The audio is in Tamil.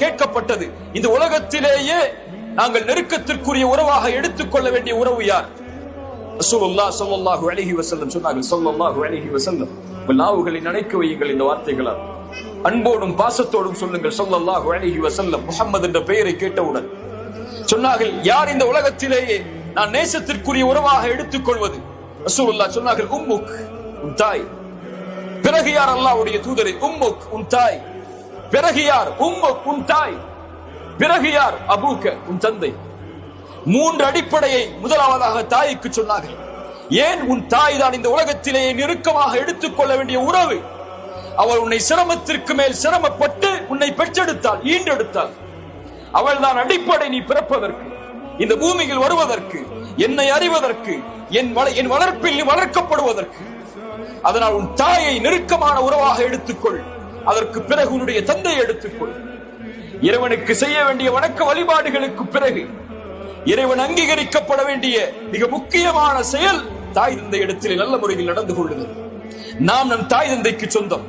கேட்கப்பட்டது. இந்த உலகத்திலேயே நாங்கள் நெருக்கத்திற்குரிய உறவாக எடுத்துக்கொள்ள வேண்டிய உறவு யார்? ரசூலுல்லாஹ் ஸல்லல்லாஹு அலைஹி வஸல்லம் சொன்னார்கள் ஸல்லல்லாஹு அலைஹி வஸல்லம். உங்கள் நாவுகளை நினைக்க வையுங்கள் இந்த வார்த்தைகளால். அன்போடும் பாசத்தோடும் சொல்லுங்கள் ஸல்லல்லாஹு அலைஹி வஸல்லம். முஹம்மது என்ற பெயரை கேட்டவுடன் சொன்னார்கள் யார் இந்த உலகத்திலேயே நான் நேசத்திற்குரிய உறவாக எடுத்துக்கொள்வது ரசூலுல்லாஹ் சொன்னார்கள் உம்முக் உன் தாய். பிறகு யார் அல்லாவுடைய தூதரை? உம்முக் உன் தாய். பிறகு யார்? உம்முக் உன் தாய். பிறகு யார்? அபூக்க உன் தந்தை. மூன்று அடிப்படையை முதலாவதாக தாய்க்கு சொன்னார்கள். ஏன் உன் தாய் தான் இந்த உலகத்திலேயே நெருக்கமாக எடுத்துக்கொள்ள வேண்டிய உறவு? அவள் உன்னை சிரமத்திற்கு மேல் சிரமப்பட்டு உன்னை பெற்றெடுத்தாள் ஈண்டெடுத்தாள் அவள் தான் அடிப்படை நீ பிறப்பதற்கு இந்த பூமியில் வருவதற்கு என்னை அறிவதற்கு என் வள- என் வளர்ப்பில் நீ வளர்க்கப்படுவதற்கு. அதனால் உன் தாயை நெருக்கமான உறவாக எடுத்துக்கொள். அதற்கு பிறகு உன்னுடைய தந்தையை எடுத்துக்கொள். இறைவனுக்கு செய்ய வேண்டிய வணக்க வழிபாடுகளுக்கு பிறகு இறைவன் அங்கீகரிக்கப்பட வேண்டிய மிக முக்கியமான செயல் தாய் தந்தை இடத்தில் நல்ல முறையில் நடந்து கொள்ளுதல் நாம் நம் தாய் தந்தைக்கு சொந்தம்.